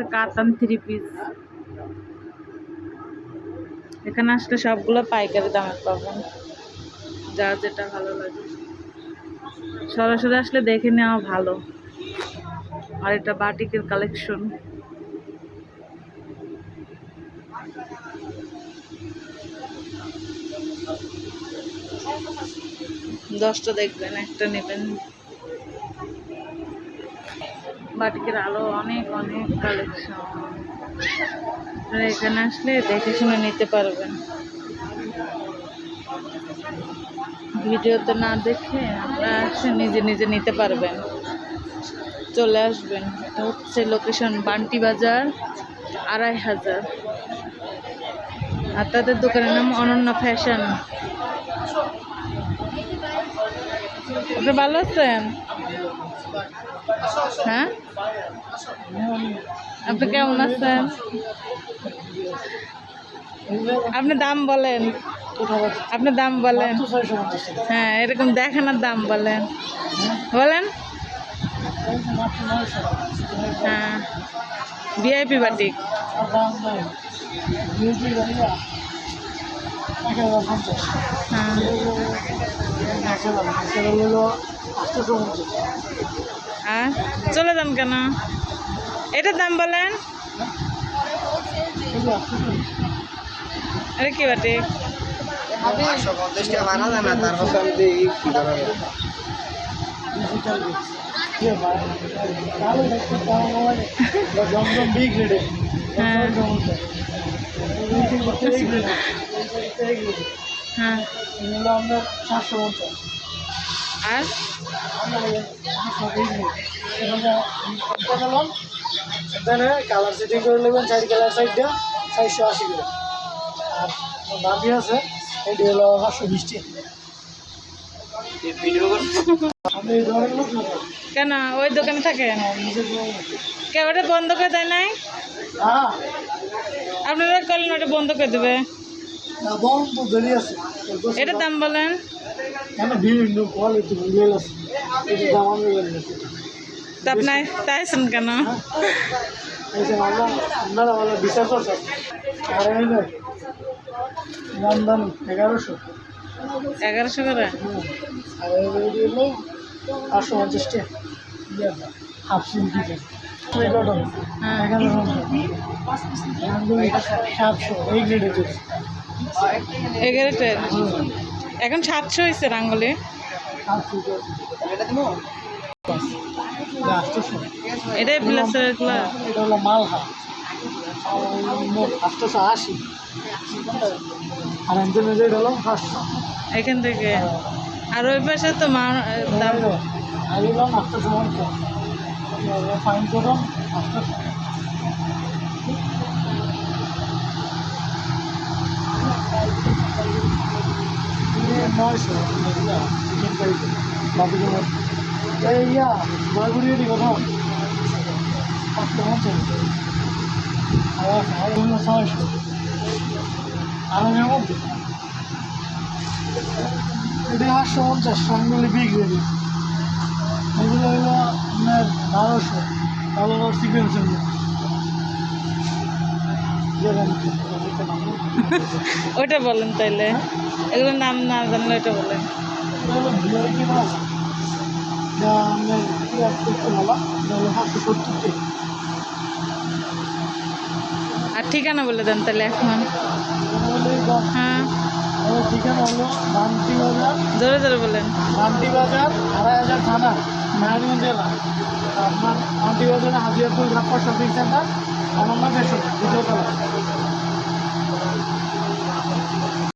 আছে কাতান three piece. এখানে আসলে সবগুলো পাইকারি দামে পাবেন যা যেটা ভালো লাগে। সরাসরি আসলে দেখে নেওয়া ভালো। আর এটা বাটিকের কালেকশন। দশটা দেখবেন, একটা নেবেন। বাটিকের আলো অনেক অনেক কালেকশন। আপনারা এখানে আসলে দেখে শুনে নিতে পারবেন। ভিডিও তো না দেখে আপনারা আসে নিজে নিজে নিতে পারবেন। চলে আসবেন। হচ্ছে লোকেশন বান্টি বাজার আড়াই হাজার। আর তাদের দোকানের নাম অনন্য ফ্যাশন ভালো আছেন? হ্যাঁ? আপনি কেমন আছেন? আপনি দাম বলেন। আপনি দাম বলেন। হ্যাঁ এরকম দেখানোর দাম বলেন। বলেন। হ্যাঁ। ভিআইপি বাটিক হ্যাঁ। চলে যান কেন? এটার দাম বলেন। এটা কি যাবে? হ্যাঁ। হ্যাঁ সাতশো পঞ্চাশ। আর কালার সেটিং করে নেবেন চার কালার সাইডটা চারশো আশি করে। আর দামি আছে এটি হলো পাঁচশো বিশ? কেন? ওই দোকানে থাকে? হ্যাঁ, নিজের জন্য। কে ওটা বন্ধ করে দেয় নাই? হ্যাঁ। আপনারা করলেন ওটা বন্ধ করে দেবে। এটার দাম বলেন। কেন বিভিন্ন কোয়ালিটি মিল আছে এটি দাম আমি। তা আপনার তাইছেন কেন? আপনারা ভালো বিচার করছেন। এগারোশো। এগারোশো করে? পঞ্চাশ টাকা। হাফ হ্যাঁ। এগারোশো। সাতশো এই গ্রেডের জন্য। এখন সাতশো হয়েছে রাঙ্গুলি। এটাই এটা হলো আশি হলো এখান থেকে। আর ওই পাশে তো মা আটশোশো ফাইন নয়শো এই ইয়া নয়গুড়ি এটি কথা পাঁচশো পঞ্চাশ। ছয়শো। আরামের মধ্যে এটা আটশো পঞ্চাশ সঙ্গলি বিক্রি এগুলো হলো আপনার বারোশো কালো সিকোয়েন্সের ওটা বলেন তাইলে। এগুলোর নাম না জানলে ওটা বলেন। আর ঠিকানা বলে দেন তাহলে এখন। হ্যাঁ। ঠিকানা হলো বাজার জোরে জোরে বলেন। বাজার থানা জেলা। আপনার গ্রাফার শপিং সেন্টার। 我们慢边是不交的了。